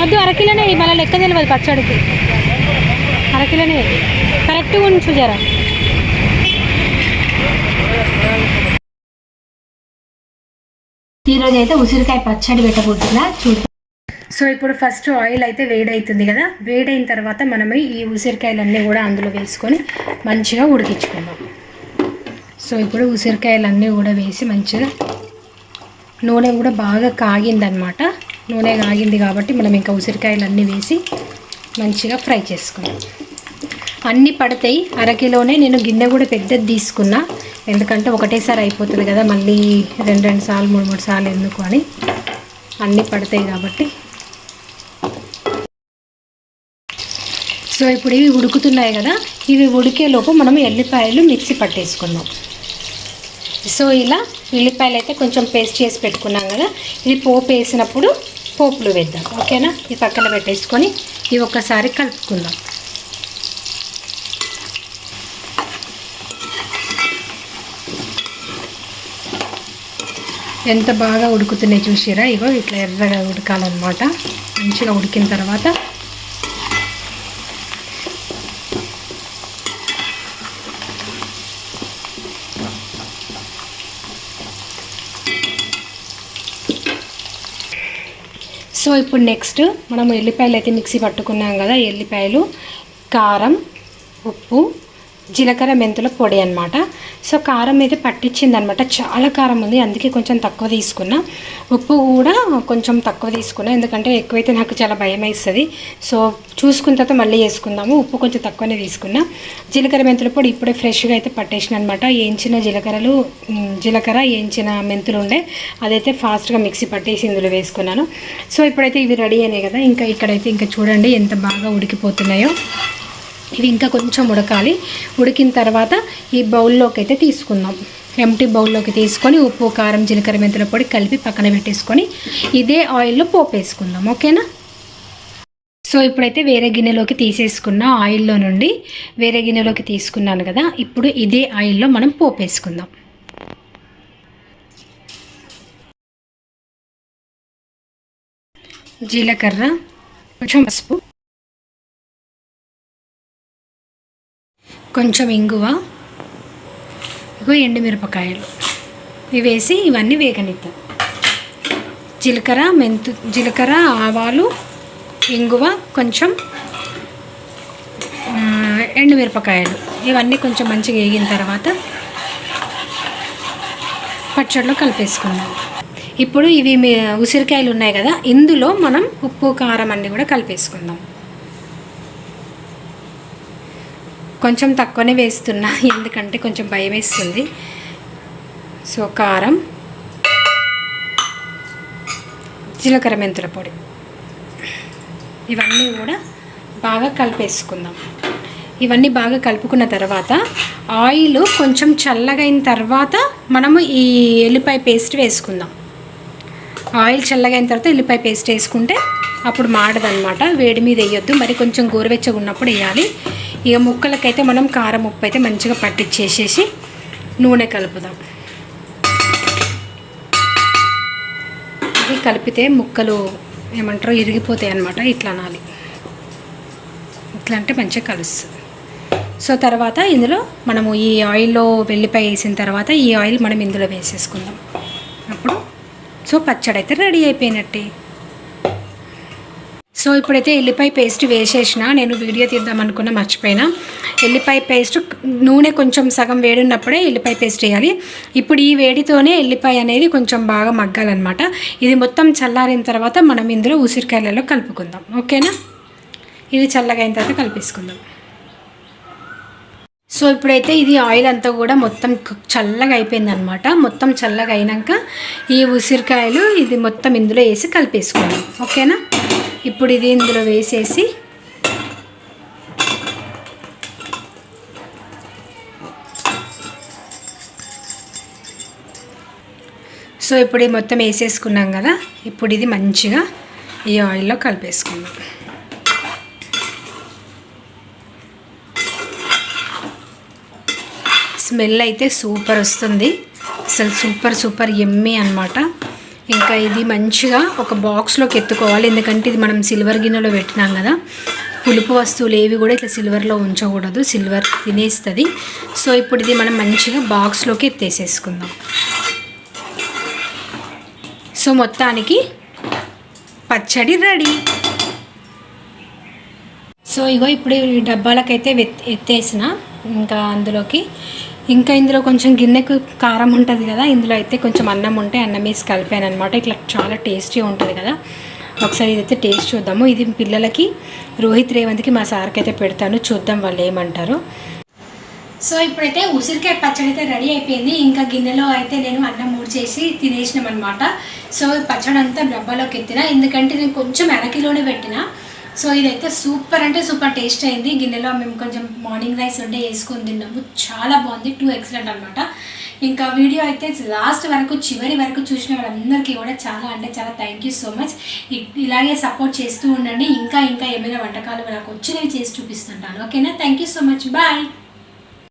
వద్దు అరకిలోనే మళ్ళీ లెక్క తెలియదు పచ్చడికి. అరకిలోనే కరెక్ట్గా ఉంచు జరా ఈరోజు అయితే ఉసిరికాయ పచ్చడి పెట్టబోతున్నా. చూడు సో ఇప్పుడు ఫస్ట్ ఆయిల్ అయితే వేడవుతుంది కదా. వేడైన తర్వాత మనము ఈ ఉసిరికాయలన్నీ కూడా అందులో వేసుకొని మంచిగా ఉడికించుకుందాం. సో ఇప్పుడు ఉసిరికాయలన్నీ కూడా వేసి మంచిగా నూనె కూడా బాగా కాగిందనమాట నూనె కాగింది కాబట్టి మనం ఇంకా ఉసిరికాయలన్నీ వేసి మంచిగా ఫ్రై చేసుకుందాం. అన్నీ పడతాయి. అరకిలోనే నేను గిన్నె కూడా పెద్దది తీసుకున్నా. ఎందుకంటే ఒకటేసారి అయిపోతుంది కదా మళ్ళీ రెండు రెండు సార్లు మూడు మూడు సార్లు ఎందుకు అని. అన్నీ పడతాయి కాబట్టి. సో ఇప్పుడు ఇవి ఉడుకుతున్నాయి కదా. ఇవి ఉడికేలోపు మనం ఎల్లిపాయలు మిక్సీ పట్టేసుకుందాం. సో ఇలా ఉల్లిపాయలు అయితే కొంచెం పేస్ట్ చేసి పెట్టుకున్నాం కదా ఇది పోపు వేసినప్పుడు పోపులు వేద్దాం ఓకేనా? ఈ పక్కన పెట్టేసుకొని ఇవి ఒక్కసారి కలుపుకుందాం. ఎంత బాగా ఉడుకుతున్నాయి చూసిరా? ఇగో ఇట్లా ఎర్రగా ఉడకాలన్నమాట. మంచిగా ఉడికిన తర్వాత సో ఇప్పుడు నెక్స్ట్ మనం ఎల్లిపాయలు అయితే మిక్సీ పట్టుకున్నాం కదా ఎల్లిపాయలు కారం ఉప్పు జీలకర్ర మెంతుల పొడి అనమాట సో కారం అయితే పట్టించింది అనమాట చాలా కారం ఉంది. అందుకే కొంచెం తక్కువ తీసుకున్నా. ఉప్పు కూడా కొంచెం తక్కువ తీసుకున్నా. ఎందుకంటే ఎక్కువైతే నాకు చాలా భయం వేస్తుంది. సో చూసుకున్న తర్వాత మళ్ళీ వేసుకుందాము. ఉప్పు కొంచెం తక్కువనే తీసుకున్నా. జీలకర్ర మెంతుల పొడి ఇప్పుడే ఫ్రెష్గా అయితే పట్టేసిన అనమాట వేయించిన జీలకర్రలు జీలకర్ర వేయించిన మెంతులు ఉండే అదైతే ఫాస్ట్గా మిక్సీ పట్టేసి ఇందులో వేసుకున్నాను. సో ఇప్పుడైతే ఇవి రెడీ అయినాయి కదా. ఇంకా ఇక్కడైతే ఇంకా చూడండి ఎంత బాగా ఉడికిపోతున్నాయో. ఇవి ఇంకా కొంచెం ఉడకాలి. ఉడికిన తర్వాత ఈ బౌల్లోకి అయితే తీసుకుందాం. ఎంటీ బౌల్లోకి తీసుకొని ఉప్పు కారం జీలకర్ర మెంతుల పొడి కలిపి పక్కన పెట్టేసుకొని ఇదే ఆయిల్లో పోపు వేసుకుందాం ఓకేనా? సో ఇప్పుడైతే వేరే గిన్నెలోకి తీసేసుకున్న ఆయిల్లో నుండి వేరే గిన్నెలోకి తీసుకున్నాను కదా ఇప్పుడు ఇదే ఆయిల్లో మనం పోపు వేసుకుందాం జీలకర్ర కొంచెం పసుపు కొంచెం ఇంగువ ఇగో ఎండుమిరపకాయలు. ఇవి వేసి ఇవన్నీ వేగనిద్దాం. జీలకర్ర మెంతు జీలకర్ర ఆవాలు ఇంగువ కొంచెం ఎండుమిరపకాయలు. ఇవన్నీ కొంచెం మంచిగా వేగిన తర్వాత పచ్చడిలో కలిపేసుకుందాం. ఇప్పుడు ఇవి మీ ఉసిరికాయలు ఉన్నాయి కదా ఇందులో మనం ఉప్పు కారం అన్నీ కూడా కలిపేసుకుందాం. కొంచెం తక్కువనే వేస్తున్నా. ఎందుకంటే కొంచెం భయం వేస్తుంది. సో కారం. జీలకర్ర మెంతుల పొడి. ఇవన్నీ కూడా బాగా కలిపేసుకుందాం. ఇవన్నీ బాగా కలుపుకున్న తర్వాత ఆయిల్ కొంచెం చల్లగైన తర్వాత మనము ఈ ఎల్లిపాయ పేస్ట్ వేసుకుందాం. ఆయిల్ చల్లగైన తర్వాత ఎల్లిపాయ పేస్ట్ వేసుకుంటే అప్పుడు మాడదనమాట వేడి మీద వేయొద్దు. మరి కొంచెం గోరువెచ్చగా ఉన్నప్పుడు వేయాలి. ఇక ముక్కలకైతే మనం కారం ఉప్పు అయితే మంచిగా పట్టించేసేసి నూనె కలుపుదాం. ఇది కలిపితే ముక్కలు ఏమంటారో ఇరిగిపోతాయి అన్నమాట ఇట్లా అనాలి. ఇట్లా అంటే మంచిగా కలుస్తుంది. సో తర్వాత ఇందులో మనము ఈ ఆయిల్లో వెల్లిపాయ వేసిన తర్వాత ఈ ఆయిల్ మనం ఇందులో వేసేసుకుందాం. అప్పుడు సో పచ్చడి అయితే రెడీ అయిపోయినట్టే. సో ఇప్పుడైతే ఎల్లిపాయ పేస్ట్ వేసేసిన నేను వీడియో తీద్దాం అనుకున్న మర్చిపోయినా. ఎల్లిపాయ పేస్ట్ నూనె కొంచెం సగం వేడున్నప్పుడే ఎల్లిపాయ పేస్ట్ వేయాలి. ఇప్పుడు ఈ వేడితోనే ఎల్లిపాయ అనేది కొంచెం బాగా మగ్గాలన్నమాట. ఇది మొత్తం చల్లారిన తర్వాత మనం ఇందులో ఉసిరికాయలలో కలుపుకుందాం. ఓకేనా? ఇది చల్లగా అయిన తర్వాత కలిపేసుకుందాం. సో ఇప్పుడైతే ఇది ఆయిల్ అంతా కూడా మొత్తం చల్లగా చల్లగా అయిపోయిందనమాట మొత్తం చల్లగా అయినాక ఈ ఉసిరికాయలు ఇది మొత్తం ఇందులో వేసి కలిపేసుకుందాం ఓకేనా? ఇప్పుడు ఇది ఇందులో వేసేసి సో ఇప్పుడు ఇది మొత్తం వేసేసుకున్నాం కదా. ఇప్పుడు ఇది మంచిగా ఈ ఆయిల్లో కలిపేసుకుందాం. స్మెల్ అయితే సూపర్ వస్తుంది. అసలు సూపర్ సూపర్ ఎమ్మి అనమాట ఇంకా ఇది మంచిగా ఒక బాక్స్లోకి ఎత్తుకోవాలి. ఎందుకంటే ఇది మనం సిల్వర్ గిన్నెలో పెట్టినాం కదా. పులుపు వస్తువులు ఏవి కూడా ఇట్లా సిల్వర్లో ఉంచకూడదు. సిల్వర్ తినేస్తుంది. సో ఇప్పుడు ఇది మనం మంచిగా బాక్స్లోకి ఎత్తేసేసుకుందాం. సో మొత్తానికి పచ్చడి రెడీ. సో ఇగో ఇప్పుడు డబ్బాలకైతే ఎత్తేసిన. ఇంకా అందులోకి ఇంకా ఇందులో కొంచెం గిన్నెకు కారం ఉంటుంది కదా ఇందులో అయితే కొంచెం అన్నం ఉంటే అన్నం వేసి కలిపాను అనమాట ఇట్లా చాలా టేస్టీ ఉంటుంది కదా. ఒకసారి ఇదైతే టేస్ట్ చూద్దాము. ఇది పిల్లలకి రోహిత్ రేవంత్కి మా సార్కి అయితే పెడతాను. చూద్దాం వాళ్ళు ఏమంటారు. సో ఇప్పుడైతే ఉసిరికాయ పచ్చడి అయితే రెడీ అయిపోయింది. ఇంకా గిన్నెలో అయితే నేను అన్నం మూడు చేసి తినేసినాం అనమాట సో పచ్చడి అంతా డబ్బాలోకి ఎత్తిన. ఎందుకంటే నేను కొంచెం వెనకిలోనే పెట్టిన. సో ఇదైతే సూపర్ అంటే సూపర్ టేస్ట్ అయింది. గిన్నెలో మేము కొంచెం మార్నింగ్ రైస్ ఉంటే వేసుకొని తిన్నాము. చాలా బాగుంది. టూ ఎక్సలెంట్ అనమాట ఇంకా వీడియో అయితే లాస్ట్ వరకు చివరి వరకు చూసిన వాళ్ళందరికీ కూడా చాలా అంటే చాలా థ్యాంక్ యూ సో మచ్ ఇలాగే సపోర్ట్ చేస్తూ ఉండండి. ఇంకా ఇంకా ఏమైనా వంటకాలు నాకు వచ్చినవి చేసి చూపిస్తుంటాను. ఓకేనా thank you so much bye